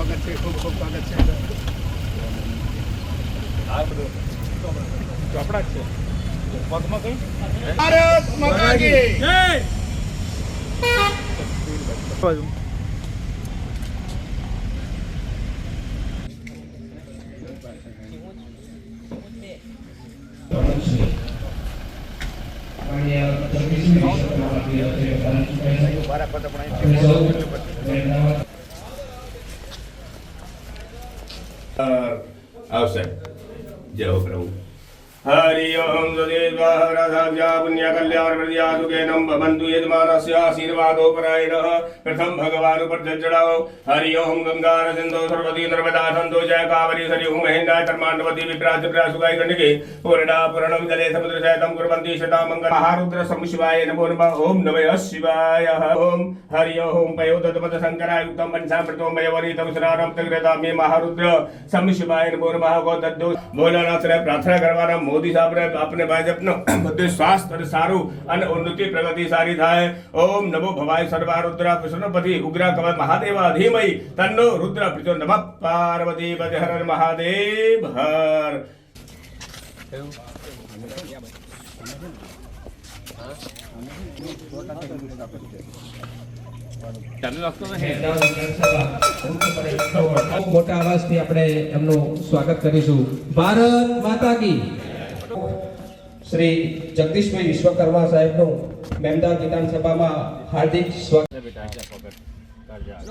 સ્વાગત છે ખૂબ ખૂબ સ્વાગત છે. આ બધું ચોપડા છે. પગમાં કઈ? ભારત માતા કી જય! Ah, ah, uh, outside. Ya lo. Hari ओम सुदेवाहराध्यापुण्यकल्याणप्रद्यासुकेनं भवन्तु यजमानस्य आशीर्वादोपरायणः। प्रथम भगवानुपर्जज्जडाओ हरि ओं गङ्गारसिन्धो सरस्वती नर्मदा जय कावरी हरि विप्राज प्रासुकाय पूर्णा शता नमो नमः। नमः शिवाय। ॐ हरि ओं पयोदतमत शङ्कराय महारुद्र। संशिवाय नमो नमः। प्रार्थना करवाना। શિવાય સાહેબ મોદી સાહેબને આપને ભાજપનો બધું સ્વાસ્થ્ય સારું અને ઉન્નતિ પ્રગતિ સારી થાય. ઓમ નમો ભવાય સર્વારુદ્ર કૃષ્ણપતિ ઉગ્ર કવર મહાદેવા ધીમય તન્નો રુદ્ર પ્રચો નમ. પાર્વતી પદ હર મહાદેવ હર. ખૂબ મોટા અવાજથી આપણે એમનું સ્વાગત કરીશું. ભારત માતા કી શ્રી જગદીશભાઈ વિશ્વકર્મા સાહેબનું મહેમદાદ વિધાનસભામાં હાર્દિક સ્વાગત.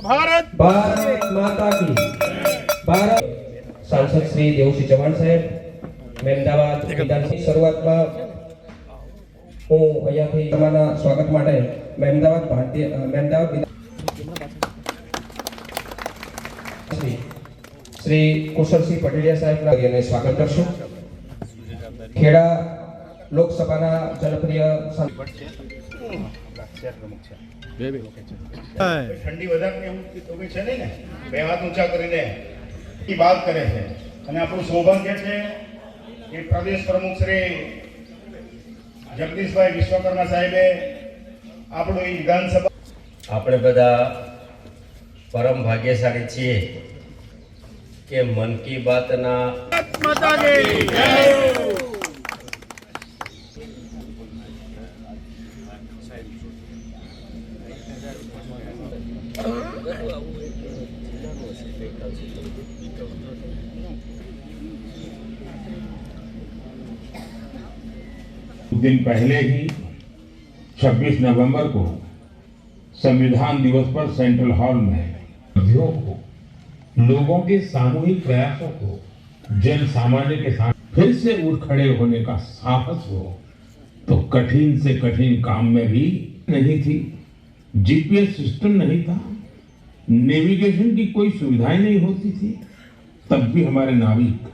ભારત ભારત માતા કી ભારત. સાંસદ શ્રી દેવસિંહ ચૌહાણ સાહેબ મહેમદાવાદ વિધાનસભા શરૂઆતમાં હું અહીંયાથી તમારા સ્વાગત માટે મહેમદાવાદ ભારતીય મહેમદાવાદ શ્રી કુશળસિંહ પટેલિયા સાહેબના અને સ્વાગત કરશું. ખેડા લોકસભાના જનપ્રિય ઠંડી વધારે એવું છે ને બે હાથ ઊંચા કરીને એ વાત કરે છે. અને આપણું સૌભાગ્ય છે કે પ્રદેશ પ્રમુખ શ્રી જગદીશભાઈ વિશ્વકર્મા સાહેબે આપણું એ વિધાનસભા આપણે બધા પરમ ભાગ્યશાળી છીએ કે મન કી બાતના कुछ दिन पहले ही 26 नवंबर को, संविधान दिवस पर सेंट्रल हॉल में को लोगों के सामूहिक प्रयासों को, जन सामान्य के साथ फिर से उठ खड़े होने का साहस हो तो कठिन से कठिन काम में भी नहीं थी। जीपीएस सिस्टम नहीं था। नेविगेशन की कोई सुविधाएँ नहीं होती थी। तब भी हमारे नाविक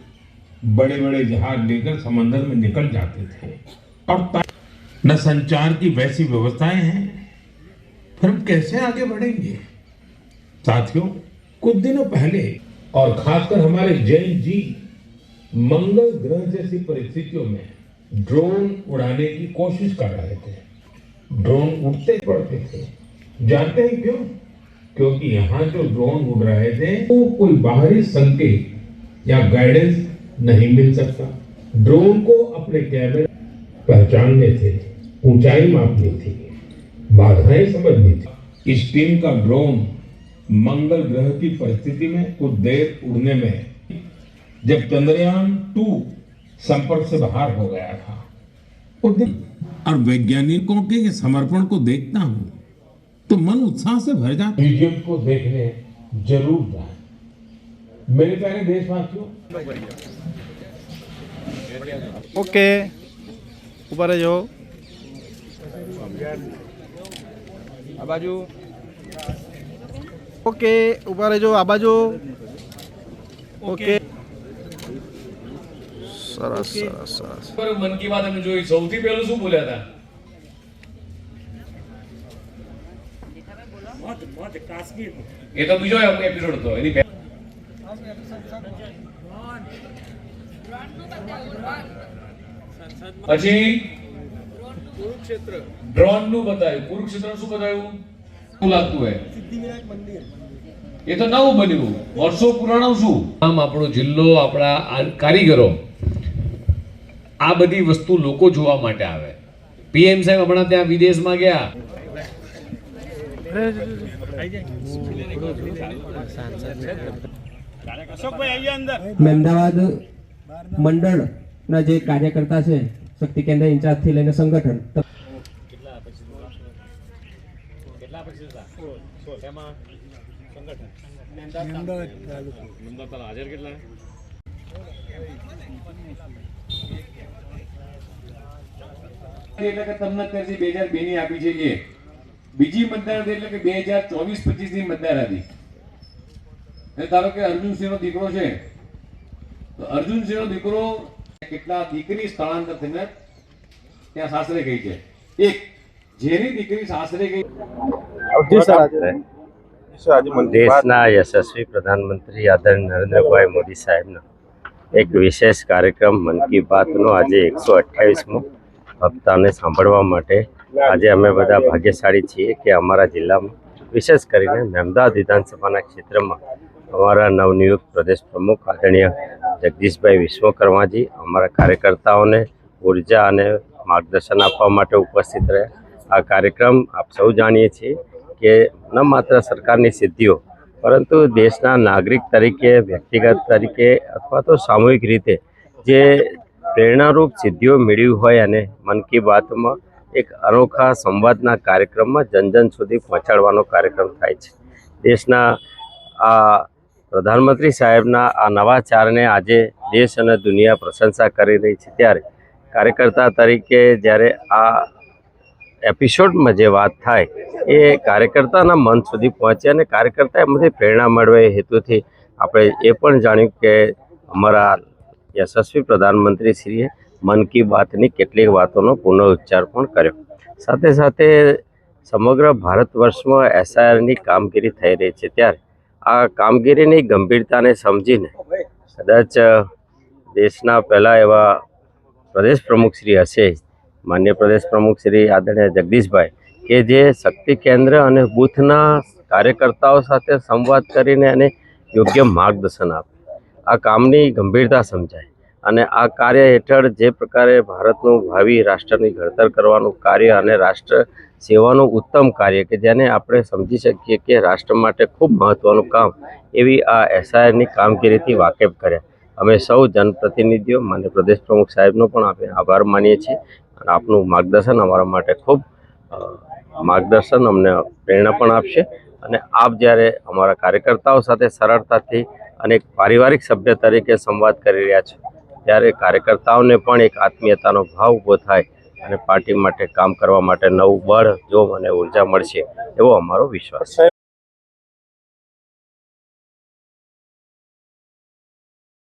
बड़े बड़े जहाज़ लेकर समंदर में निकल जाते थे। और न संचार की वैसी व्यवस्थाएँ हैं, फिर हम कैसे आगे बढ़ेंगे? साथियों, कुछ दिनों पहले और खासकर हमारे जैन जी मंगल ग्रह जैसी परिस्थितियों में ड्रोन उड़ाने की कोशिश कर रहे थे। ड्रोन उड़ते पड़ते थे। जानते हैं क्यों? क्योंकि यहाँ जो ड्रोन उड़ रहे थे, वो कोई बाहरी संकेत या गाइडेंस नहीं मिल सकता। ड्रोन को अपने कैमरे पहचानने थे ऊंचाई मापनी थी बाधाएँ समझनी थी। इस टीम का ड्रोन मंगल ग्रह की परिस्थिति में कुछ देर उड़ने में जब चंद्रयान टू संपर्क से बाहर हो गया था। उस दिन और वैज्ञानिकों के समर्पण को देखता हूँ तो मन उत्साह से भर जाता म्यूज़ियम को देखने ज़रूर जाए। मेरे प्यारे देशवासियों ઓકે ઊભા રહેજો. આ બાજુ. ઓકે ઉપર જો આ બાજુ. ઓકે. સરસ સરસ સરસ. પર મન કી બાત અમે જોઈ. સૌથી પહેલું શું બોલ્યા હતા? એ તો બીજો એપિસોડ હતો. એની પહે- પછી? ડ્રોનનું બતાવ્યું. કુરુક્ષેત્ર શું બતાવ્યું? શું લાગતું હોય? એ તો નવું બન્યું. વર્ષો પુરાણું શું? આમ આપણો જિલ્લો આપણા કારીગરો આ બધી વસ્તુ લોકો જોવા માટે આવે. પીએમ સાહેબ હમણાં ત્યાં વિદેશમાં ગયા. મહેમદાવાદ મંડળના જે કાર્યકર્તા છે શક્તિ કેન્દ્ર ઇન્ચાર્જથી લઈને સંગઠન. એટલે કે તમને અત્યારે બે હજાર બે ની આપી છે એ. બીજી મતદાર એટલે કે બે હજાર ચોવીસ પચીસની મતદાર હતી. ધારો કે અર્જુનસિંહ નો દીકરો છે તો અર્જુનસિંહ નો દીકરો કેટલા દીકરી સ્થળાંતર થઈને ત્યાં સાસરે ગઈ છે? એક જેની દીકરી સાસરે ગઈ દેશના યશસ્વી પ્રધાનમંત્રી આદરણીય નરેન્દ્રભાઈ મોદી સાહેબનો એક વિશેષ કાર્યક્રમ મન કી બાતનો આજે એકસો અઠ્યાવીસમો હપ્તાને સાંભળવા માટે આજે અમે બધા ભાગ્યશાળી છીએ કે અમારા જિલ્લામાં વિશેષ કરીને મહેમદાવાદ વિધાનસભાના ક્ષેત્રમાં અમારા નવનિયુક્ત પ્રદેશ પ્રમુખ આદરણીય જગદીશભાઈ વિશ્વકર્માજી, અમારા કાર્યકર્તાઓને ઊર્જા અને માર્ગદર્શન આપવા માટે ઉપસ્થિત રહ્યા. આ કાર્યક્રમ આપ સૌ જાણીએ છીએ કે ન માત્ર સરકારની સિદ્ધિઓ, પરંતુ દેશના નાગરિક તરીકે, વ્યક્તિગત તરીકે અથવા તો સામૂહિક રીતે જે પ્રેરણારૂપ સિદ્ધિઓ મેળવી હોય અને મન કી બાતમાં એક અનોખા સંવાદના કાર્યક્રમમાં જન જન સુધી પહોંચાડવાનો કાર્યક્રમ થાય છે. દેશના આ પ્રધાનમંત્રી સાહેબના આ નવાચારને આજે દેશ અને દુનિયા પ્રશંસા કરી રહી છે. ત્યારે કાર્યકર્તા તરીકે જ્યારે આ એપિસોડમાં જે વાત થાય, એ કાર્યકર્તાના મન સુધી પહોંચે અને કાર્યકર્તા એમાંથી પ્રેરણા મળવે એ હેતુથી આપણે એ પણ જાણ્યું કે અમારા યશસ્વી પ્રધાનમંત્રી શ્રીએ મન કી બાતની કેટલીક વાતોનો પુનઃઉચ્ચાર પણ કર્યો. સાથે સાથે સમગ્ર ભારત વર્ષમાં એસઆઈઆરની કામગીરી થઈ રહી છે. ત્યારે આ કામગીરીની ગંભીરતાને સમજીને કદાચ દેશના પહેલાં એવા પ્રદેશ પ્રમુખશ્રી હશે, માન્ય પ્રદેશ પ્રમુખશ્રી આદરણીય જગદીશભાઈ, કે જે શક્તિ કેન્દ્ર અને બૂથના કાર્યકર્તાઓ સાથે સંવાદ કરીને એને યોગ્ય માર્ગદર્શન આપે. આ કામની ગંભીરતા સમજાય. અને આ કાર્ય હેઠળ જે પ્રકારે ભારતનું ભાવિ રાષ્ટ્રની ઘડતર કરવાનું કાર્ય અને રાષ્ટ્ર સેવાનું ઉત્તમ કાર્ય કે જેને આપણે સમજી શકીએ કે રાષ્ટ્ર માટે ખૂબ મહત્ત્વનું કામ, એવી આ એસઆઈઆરની કામગીરીથી વાકેફ કર્યા. અમે સૌ જનપ્રતિનિધિઓ, માન્ય પ્રદેશ પ્રમુખ સાહેબનો પણ આપણે આભાર માનીએ છીએ અને આપનું માર્ગદર્શન અમારા માટે ખૂબ માર્ગદર્શન અમને પ્રેરણા પણ આપશે. અને આપ જ્યારે અમારા કાર્યકર્તાઓ સાથે સરળતાથી અને પારિવારિક સભ્ય તરીકે સંવાદ કરી રહ્યા છો ત્યારે કાર્યકર્તાઓને પણ એક આત્મીયતાનો ભાવ ઊભો થાય અને પાર્ટી માટે કામ કરવા માટે નવું બળ, જોમ અને ઊર્જા મળશે એવો અમારો વિશ્વાસ છે.